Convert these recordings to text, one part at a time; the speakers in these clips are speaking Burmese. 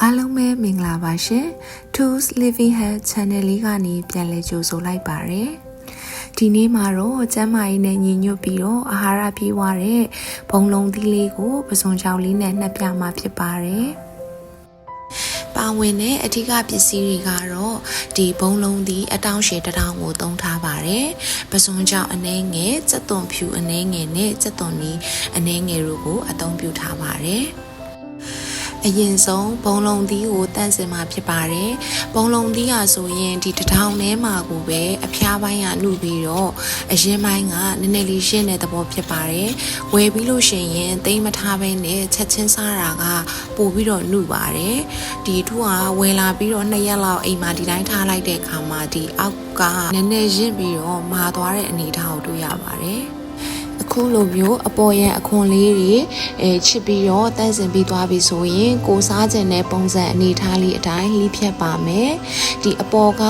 အားလုံးပဲမင်္ဂလာပါရှင် Tools Living Health Channel လေးကနေပြန်လည်ကြိုဆိုလိုက်ပါရယ်ဒီနေ့မှာတော့ကျမ်းမာရေးနဲ့ညီညွတ်ပြီးတော့အာဟာရပြည့်ဝတဲ့ဘုံလုံးသီးလေးကိုပစွန်ချောင်းလေးနဲ့နှက်ပြမှာဖြစ်ပါတယ်ပါဝင်တဲ့အထူးပစ္စည်းတွေကတော့ဒီဘုံလုံးသီးအတောင်ရှည်တစ်တောင်ကိုသုံးထားပါတယ်ပစွန်ချောင်းအနှဲငယ်စက်သွန်ဖြူအနှဲငယ်နဲ့စက်သွန်နီးအနှဲငယ်တို့ကိုအသုံးပြုထားပါတယ် အရင်ဆုံးဘုံလုံးသီးကိုတန့်စင်မှာဖြစ်ပါတယ်။ဘုံလုံးသီးဟာဆိုရင်ဒီတထောင်ထဲမှာကိုပဲအဖျားပိုင်းကနှုတ်ပြီးတော့အရင်ပိုင်းကနည်းနည်းလေးရှင်းတဲ့သဘောဖြစ်ပါတယ်။ဝယ်ပြီးလို့ရှိရင်သိမ်းမထားဘဲနဲ့ချက်ချင်းစားတာကပို့ပြီးတော့နှုတ်ပါတယ်။ဒီထုကဝယ်လာပြီးတော့နှစ်ရက်လောက်အိမ်မှာဒီတိုင်းထားလိုက်တဲ့အခါမှာဒီအောက်ကနည်းနည်းရင့်ပြီးတော့မာသွားတဲ့အနေအထားကိုတွေ့ရပါတယ်။အ ခုလိုမျိုးအပေါ်ရန်အခွန်လေးတွေအဲချစ်ပြီးတော့တန့်စင်ပြီးသွားပြီဆိုရင်ကိုစားခြင်းတဲ့ပုံစံအနေထားလေးအတိုင်းလိဖြတ်ပါမယ်ဒီအပေါ်က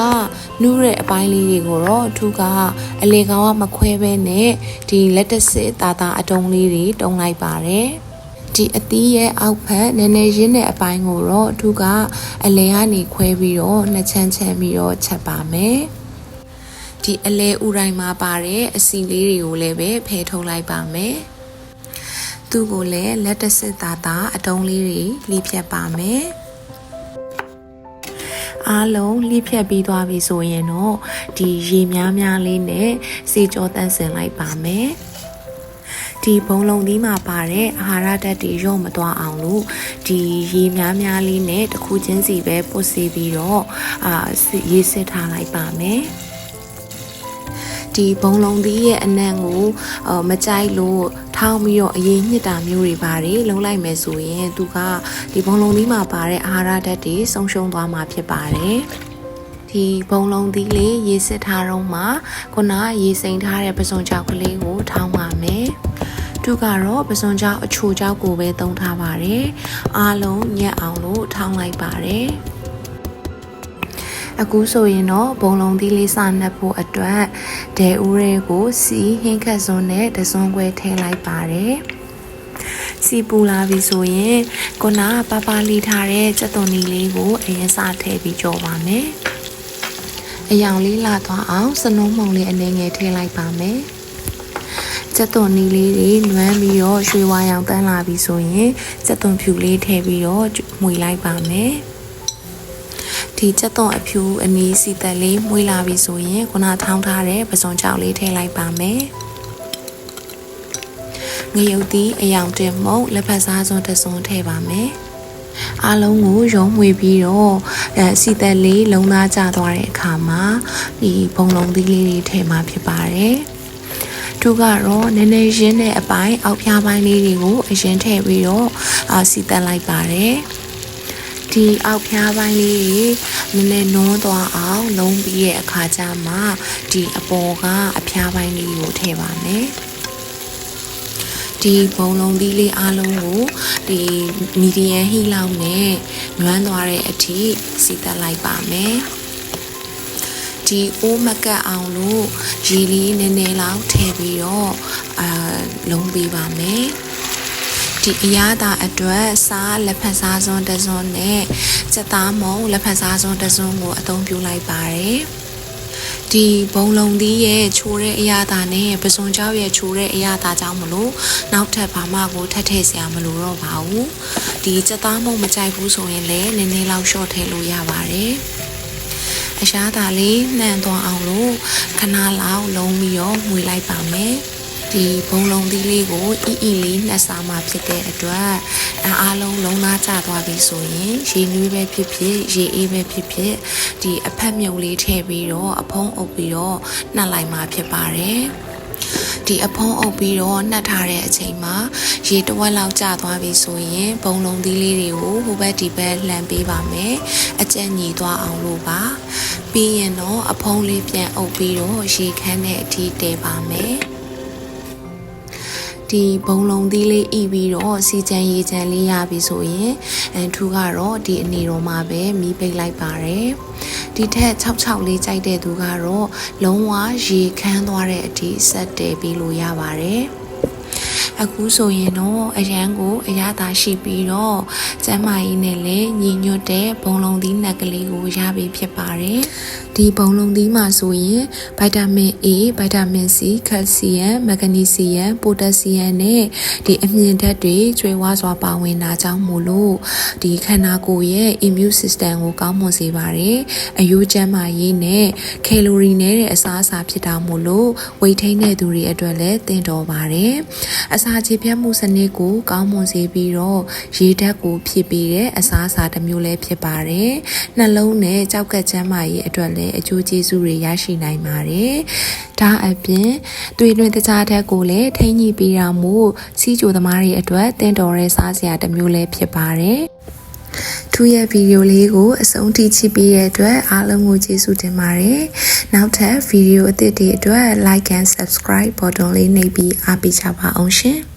နူးတဲ့အပိုင်းလေးတွေကိုတော့သူကအလေကောင်ကမခွဲဘဲနဲ့ဒီလက်တစစ်တာတာအတုံးလေးတွေတုံးလိုက်ပါတယ်ဒီအသီးရဲ့အောက်ဖက်နည်းနည်းရင်းတဲ့အပိုင်းကိုတော့သူကအလဲကနေခွဲပြီးတော့နှစ်ချမ်းချမ်းပြီးတော့ချက်ပါမယ် ဒီအလဲဥတိုင်းမှာပါတဲ့အစီလေးတွေကိုလည်းပဲဖယ်ထုတ်လိုက်ပါမယ်သူ့ကိုလည်းလက်တစစ်သားသားအတုံးလေးတွေလှိဖြတ်ပါမယ်အားလုံးလှိဖြတ်ပြီးသွားပြီဆိုရင်တော့ဒီရေများများလေးနဲ့စေကြောတန့်စင်လိုက်ပါမယ်ဒီဘုံလုံးသီးမှာပါတဲ့အာဟာရဓာတ်တွေရော့မသွားအောင်လို့ဒီရေများများလေးနဲ့တစ်ခုချင်းစီပဲပုတ်စီပြီးတော့အာရေစစ်ထားလိုက်ပါမယ် ဒီဘုံလုံးသီးရဲ့အနံ့ကိုမကြိုက်လို့ထောင်းပြီးတော့အရင်ညစ်တာမျိုးတွေပါတယ်လုံးလိုက်မယ်ဆိုရင်သူကဒီဘုံလုံးသီးမှာပါတဲ့အာဟာရဓာတ်တွေဆုံးရှုံးသွားမှာဖြစ်ပါတယ်ဒီဘုံလုံးသီးလေးရေစစ်ထားတော့မှခုနရေစိမ်ထားတဲ့ပစုံကြောက်ကလေးကိုထောင်းပါမယ်သူကတော့ပစွန်ကြောက်အချိုကြောက်ကိုပဲသုံးထားပါတယ်အားလုံးညက်အောင်လို့ထောင်းလိုက်ပါတယ် အခုဆိုရင်တော့ဘုံလုံးသီးလေးစနှက်ဖို့အတွက်ဒဲဦးတွေကိုစီဟင်းခတ်စွန်းနဲ့တစွန်းခွဲထည့်လိုက်ပါတယ်စီပူလာပြီဆိုရင်ခုနပပလီထားတဲ့စက်သွန်နီလေးကိုအရင်စထည့်ပြီးကြော်ပါမယ်အယောင်လေးလာသွားအောင်စနုံးမုံလေးအနေငယ်ထည့်လိုက်ပါမယ်စက်သွန်နီလေးတွေနွမ်းပြီးတော့ရွှေဝါရောင်တန်းလာပြီဆိုရင်စက်သွန်ဖြူလေးထည့်ပြီးတော့မှွေလိုက်ပါမယ် ဒီစက်သွန်အဖြူအနီးစီတက်လေးမှွေလာပြီဆိုရင်ခုနထောင်းထားတဲ့ပစုံကြောက်လေးထည့်လိုက်ပါမယ်ငရုတ်သီးအယောင်တင်မုံလက်ဖက်စားစွန်းတစ်စွန်းထည့်ပါမယ်အားလုံးကိုရုံးမှွေပြီးတော့အဲစီတက်လေးလုံသားကျသွားတဲ့အခါမှာဒီဘုံလုံးသီးလေးတွေထည့်มาဖြစ်ပါတယ်သူကတော့နည်းနည်းရင်းတဲ့အပိုင်းအောက်ဖျားပိုင်းလေးတွေကိုအရင်ထည့်ပြီးတော့အာစီတက်လိုက်ပါတယ် ဒီအောက်ဖျားပိုင်းလေးတွေနည်းနည်းနွမ်းသွားအောင်လုံးပြီးရဲ့အခါကျမှဒီအပေါ်ကအဖျားပိုင်းလေးကိုထည့်ပါမယ်ဒီဘုံလုံးသီးလေးအားလုံးကိုဒီမီဒီယမ်ဟီလောက်နဲ့နွမ်းသွားတဲ့အထိစီတက်လိုက်ပါမယ်ဒီအိုးမကတ်အောင်လို့ရေလေးနည်းနည်းလောက်ထည့်ပြီးတော့အာလုံးပေးပါမယ် ဒီအရသာအတွက်စားလက်ဖက်စားစွန်းတစ်စွန်းနဲ့စက်သားမုံလက်ဖက်စားစွန်းတစ်စွန်းကိုအသုံးပြုလိုက်ပါတယ်ဒီဘုံလုံးသီးရဲ့ချိုးတဲ့အရာသာနဲ့ပစွန်ကြောက်ရဲ့ချိုးတဲ့အရာသာကြောင့်မလို့နောက်ထပ်ဘာမှကိုထပ်ထည့်စရာမလိုတော့ပါဘူးဒီစက်သားမုံမကြိုက်ဘူးဆိုရင်လည်းနည်းနည်းလောက်ရှော့ထည့်လို့ရပါတယ်အရှားသာလေးနှံသွားအောင်လို့ခဏလောက်လုံးပြီးတော့မှွေလိုက်ပါမယ် ဒီဘုံလုံးသီးလေးကိုအီအီလေးနှက်စားမှဖြစ်တဲ့အတွက်အားလုံးလုံးသားကျသွားပြီဆိုရင်ရေနွေးပဲဖြစ်ဖြစ်ရေအေးပဲဖြစ်ဖြစ်ဒီအဖက်မြုပ်လေးထည့်ပြီးတော့အဖုံးအုပ်ပြီးတော့နှက်လိုက်မှဖြစ်ပါတယ်ဒီအဖုံးအုပ်ပြီးတော့နှက်ထားတဲ့အချိန်မှာရေတဝက်လောက်ကျသွားပြီဆိုရင်ဘုံလုံးသီးလေးတွေကိုဟိုဘက်ဒီဘက်လှန်ပေးပါမယ်အကျက်ညီသွားအောင်လို့ပါပြီးရင်တော့အဖုံးလေးပြန်အုပ်ပြီးတော့ရေခမ်းတဲ့အထိတည်ပါမယ် ဒီဘုံလုံးသီးလေးဤပြီးတော့စီချမ်းရေချမ်းလေးရပြီဆိုရင်အဲထူကတော့ဒီအနေတော်မှာပဲမီးပိတ်လိုက်ပါတယ်ဒီထက်66လေးကြိုက်တဲ့သူကတော့လုံးဝရေခမ်းသွားတဲ့အထိဆက်တည်ပြီးလို့ရပါတယ် အခုဆိုရင်တော့အရန်ကိုအရသာရှိပြီးတော့ကျန်းမာရေးနဲ့လည်းညီညွတ်တဲ့ဘုံလုံးသီးနက်ကလေးကိုရပြီဖြစ်ပါတယ်ဒီဘုံလုံးသီးမှာဆိုရင်ဗိုက်တာမင် A ဗိုက်တာမင် C ကယ်လ်ဆီယမ်မက်ဂနီဆီယမ်ပိုတက်ဆီယမ်နဲ့ဒီအမြင့်ဓာတ်တွေကျွေးဝါးစွာပါဝင်တာကြောင့်မို့လို့ဒီခန္ဓာကိုယ်ရဲ့ immune system ကိုကောင်းမွန်စေပါတယ်အယိုးကျန်းမာရေးနဲ့ကယ်လိုရီနဲ့တဲ့အစားအစာဖြစ်တာမို့လို့ဝိတ်ထိန်းတဲ့သူတွေအတွက်လည်းသင့်တော်ပါတယ်အစာခြေပြတ်မှုစနစ်ကိုကောင်းမွန်စေပြီးတော့ရေဓာတ်ကိုဖြစ်ပြီးတဲ့အစားအစာတစ်မျိုးလည်းဖြစ်ပါတယ်နှလုံးနဲ့ကြောက်ကက်ကျန်းမာရေးအတွက်လည်းအကျိုးကျေးဇူးတွေရရှိနိုင်ပါတယ်ဒါအပြင်သွေးလွှင့်တကြားဓာတ်ကိုလည်းထိန်းညှိပေးတာမို့စီးကြိုသမားတွေအတွက်သင့်တော်တဲ့စားစရာတစ်မျိုးလည်းဖြစ်ပါတယ် သူရဲ့ဗီဒီယိုလေးကိုအဆုံးထိကြည့်ပြီးတဲ့အတွက်အားလုံးကိုကျေးဇူးတင်ပါတယ်။နောက်ထပ်ဗီဒီယိုအသစ်တွေအတွက် like and subscribe button လေးနှိပ်ပြီးအားပေးကြပါအောင်ရှင်။